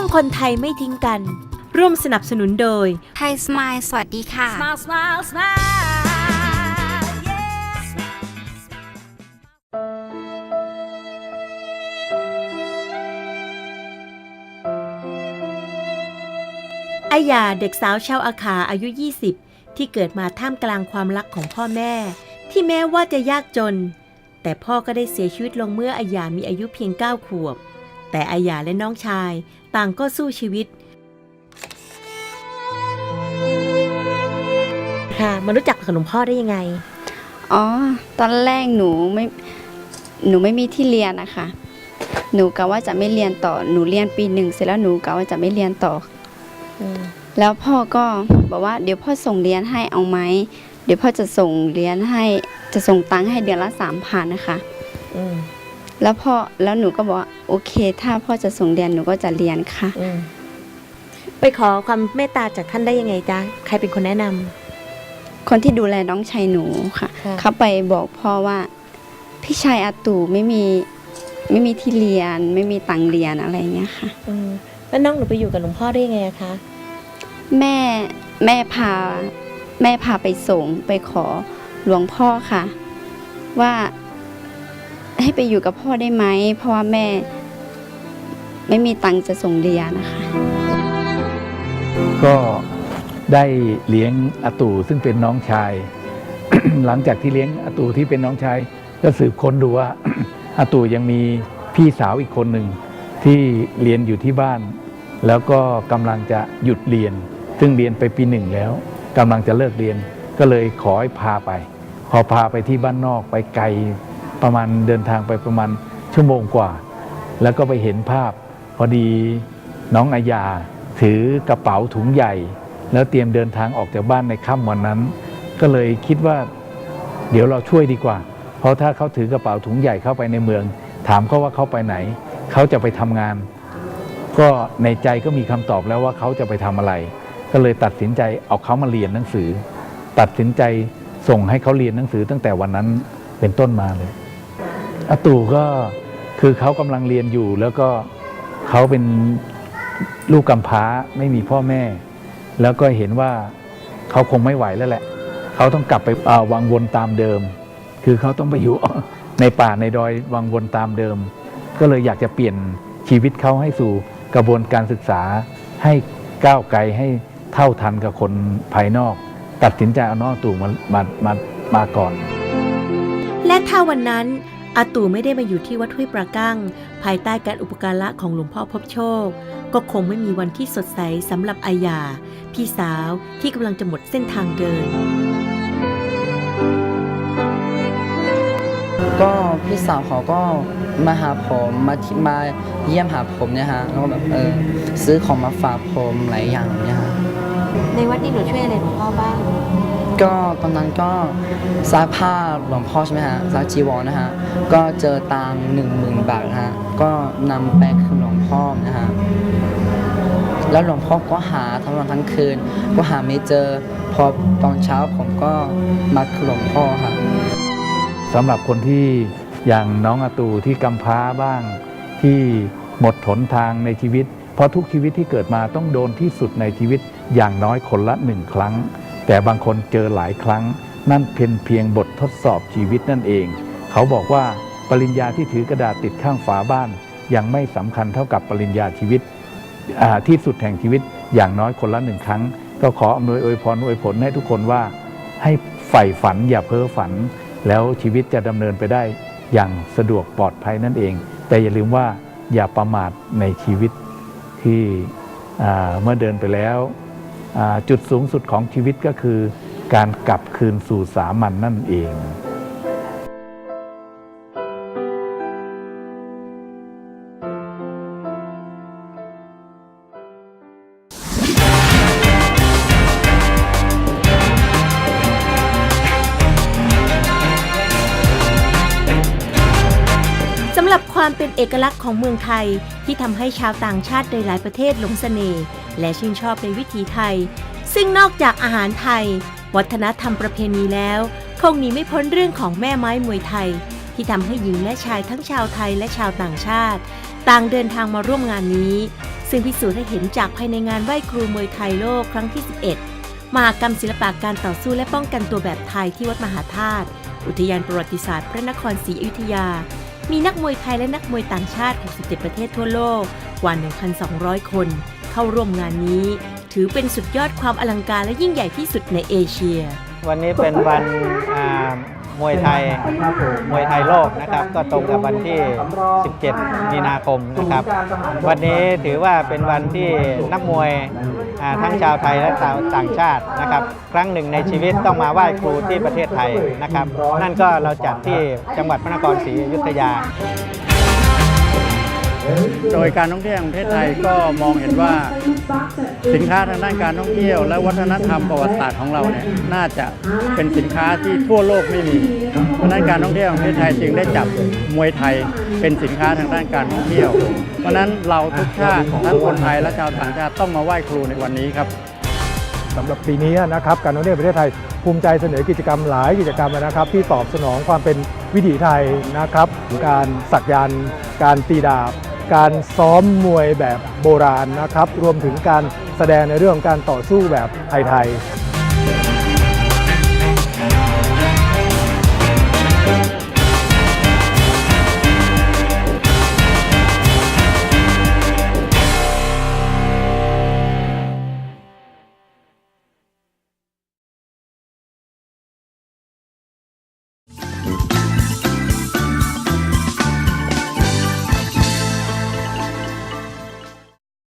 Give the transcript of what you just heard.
วงคนไทยไม่ทิ้งกัน ร่วมสนับสนุนโดย ไทยสมายสวัสดีค่ะ Smile, smile, smile. Yeah. อายาเด็กสาวชาวอาขาอายุ 20 ที่เกิดมาท่ามกลางความรักของพ่อแม่ ที่แม้ว่าจะยากจน แต่พ่อก็ได้เสียชีวิตลงเมื่ออายามีอายุเพียง 9 ขวบ แต่อายาและน้องชายต่างก็สู้ชีวิต ค่ะมารู้จักกับหลวงพ่อได้ยังไง อ๋อ ตอนแรกหนูไม่หนูไม่มีที่เรียนนะคะหนูกะว่าจะไม่เรียนต่อหนูเรียนปีหนึ่งเสร็จแล้วหนูกะว่าจะไม่เรียนต่อแล้วพ่อก็บอกว่าเดี๋ยวพ่อส่งเรียนให้เอาไหมเดี๋ยวพ่อจะส่งเรียนให้จะส่งตังค์ให้เดือนละสามพันนะคะ แล้วพ่อแล้วหนูก็บอกว่าโอเค ถ้าพ่อจะส่งเรียนหนูก็จะเรียนค่ะไปขอความเมตตาจากท่านได้ยังไงจ๊ะใครเป็นคนแนะนำ คนที่ดูแลน้องชายหนูค่ะ ค่ะ เขาไปบอกพ่อว่า พี่ชายอาตู่ไม่มีไม่มีที่เรียน ไม่มีตังค์เรียนอะไรเงี้ยค่ะแล้วน้องหนูไปอยู่กับหลวงพ่อได้ยังไงอะคะแม่แม่พาแม่พาไปส่งไปขอหลวงพ่อค่ะ ว่า ให้ไปอยู่กับพ่อได้ไหม เพราะว่าแม่ไม่มีตังค์จะส่งเรียนนะคะ ก็ได้เลี้ยงอาตู่ซึ่งเป็นน้องชาย หลังจากที่เลี้ยงอาตู่ที่เป็นน้องชาย ก็สืบค้นดูว่า อาตู่ยังมีพี่สาวอีกคนหนึ่งที่เรียนอยู่ที่บ้าน แล้วก็กำลังจะหยุดเรียน ซึ่งเรียนไปปีหนึ่งแล้วกำลังจะเลิกเรียน ก็เลยขอให้พาไป พอพาไปที่บ้านนอกไปไกล ประมาณเดินทางไปประมาณชั่วโมงกว่า แล้วก็ไปเห็นภาพ พอดีน้องอาญาถือกระเป๋าถุงใหญ่ แล้วเตรียมเดินทางออกจากบ้านในค่ำวันนั้น ก็เลยคิดว่า เดี๋ยวเราช่วยดีกว่า เพราะถ้าเขาถือกระเป๋าถุงใหญ่เข้าไปในเมือง ถามเขาว่าเขาไปไหน เขาจะไปทำงาน ก็ในใจก็มีคำตอบแล้วว่าเขาจะไปทำอะไร ก็เลยตัดสินใจเอาเขามาเรียนหนังสือ ตัดสินใจส่งให้เขาเรียนหนังสือตั้งแต่วันนั้นเป็นต้นมาเลย อาตู่ก็คือเขากำลังเรียนอยู่ แล้วก็เขาเป็นลูกกำพร้าไม่มีพ่อแม่ แล้วก็เห็นว่าเขาคงไม่ไหวแล้วแหละ เขาต้องกลับไปวังวนตามเดิม คือเขาต้องไปอยู่ในป่าในดอยวังวนตามเดิม ก็เลยอยากจะเปลี่ยนชีวิตเขาให้สู่กระบวนการศึกษาให้ก้าวไกลให้เท่าทันกับคนภายนอก ตัดสินใจเอาน้องตู่มามามามาก่อน และถ้าวันนั้น อาตู่ไม่ได้มาอยู่ที่วัดห้วยปรากั้ง ภายใต้การอุปการะของหลวงพ่อพบโชค ก็คงไม่มีวันที่สดใสสำหรับอายาพี่สาวที่กำลังจะหมดเส้นทางเดิน ก็พี่สาวเขาก็มาหาผมมาที่มาเยี่ยมหาผมเนี่ยฮะแล้วก็แบบเออซื้อของมาฝากผมหลายอย่างเนี่ยฮะในวัดนี้หนูช่วยอะไรหลวงพ่อบ้าง ก็ตอนนั้นก็ซักผ้าหลวงพ่อใช่ไหมฮะซักจีวรนะฮะก็เจอตังหนึ่งหมื่นบาทฮะก็นำไปคืนหลวงพ่อนะฮะแล้วหลวงพ่อก็หาทั้งวันทั้งคืน ก็หาไม่เจอพอตอนเช้าผมก็มาคืนหลวงพ่อฮะสำหรับคนที่อย่างน้องอาตูที่กำพร้าบ้าง ที่หมดหนทางในชีวิต เพราะทุกชีวิตที่เกิดมาต้องโดนที่สุดในชีวิตอย่างน้อยคนละหนึ่งครั้ง แต่บางคนเจอหลายครั้ง นั่นเพียงเพียงบททดสอบชีวิตนั่นเอง เขาบอกว่าปริญญาที่ถือกระดาษติดข้างฝาบ้าน ยังไม่สำคัญเท่ากับปริญญาชีวิตที่สุดแห่งชีวิตอย่างน้อยคนละหนึ่งครั้ง ก็ขออำนวยอวยพรอวยผลให้ทุกคนว่า ให้ใฝ่ฝันอย่าเพ้อฝัน แล้วชีวิตจะดำเนินไปได้อย่างสะดวกปลอดภัยนั่นเอง แต่อย่าลืมว่าอย่าประมาทในชีวิตที่เมื่อเดินไปแล้ว จุดสูงสุดของชีวิตก็คือการกลับคืนสู่สามัญนนั่นเอง หรับความเป็นเอกลักษณ์ของเมืองไทยที่ทำให้ชาวต่างชาติในหลายประเทศหลงเสน่ห์และชื่นชอบในวิถีไทย ซึ่งนอกจากอาหารไทย วัฒนธรรมประเพณีแล้วคงหนีไม่พ้นเรื่องของแม่ไม้มวยไทย ที่ทำให้หญิงและชายทั้งชาวไทยและชาวต่างชาติ ต่างเดินทางมาร่วมงานนี้ ซึ่งพิสูจน์ให้เห็นจากภายในงานไหว้ครูมวยไทยโลกครั้งที่ 11 มหากรรมศิลปะการต่อสู้และป้องกันตัวแบบไทยที่วัดมหาธาตุอุทยานประวัติศาสตร์พระนครศรีอยุธยา มีนักมวยไทยและนักมวยต่างชาติ 67 ประเทศทั่วโลก กว่า 1,200 คน เข้าร่วมงานนี้ ถือเป็นสุดยอดความอลังการและยิ่งใหญ่ที่สุดในเอเชีย วันนี้เป็นวัน มวยไทยมวยไทยโลกนะครับ ก็ตรงกับวันที่ 17 มีนาคมนะครับ วันนี้ถือว่าเป็นวันที่นักมวยอ่าทั้งชาวไทยและชาวต่างชาตินะครับ ครั้งหนึ่งในชีวิตต้องมาไหว้ครูที่ประเทศไทยนะครับ นั่นก็เราจัดที่จังหวัดพระนครศรีอยุธยา โดยการท่องเที่ยวแห่งประเทศไทยก็มองเห็นว่าสินค้าทางด้านการท่องเที่ยว และวัฒนธรรมประวัติศาสตร์ของเราเนี่ยน่าจะเป็นสินค้าที่ทั่วโลกไม่มีเพราะนั้นการท่องเที่ยวแห่งประเทศไทยจึงได้จับมวยไทยเป็นสินค้าทางด้านการท่องเที่ยว เพราะนั้นเราทุกชาติทั้งคนไทยและชาวต่างชาติต้องมาไหว้ครูในวันนี้ครับสำหรับปีนี้นะครับการท่องเที่ยวประเทศไทยภูมิใจเสนอกิจกรรมหลายกิจกรรมนะครับ ที่ตอบสนองความเป็นวิถีไทยนะครับ การสักยันการตีดาบ การซ้อมมวยแบบโบราณนะครับ รวมถึงการแสดงในเรื่องการต่อสู้แบบไทยๆ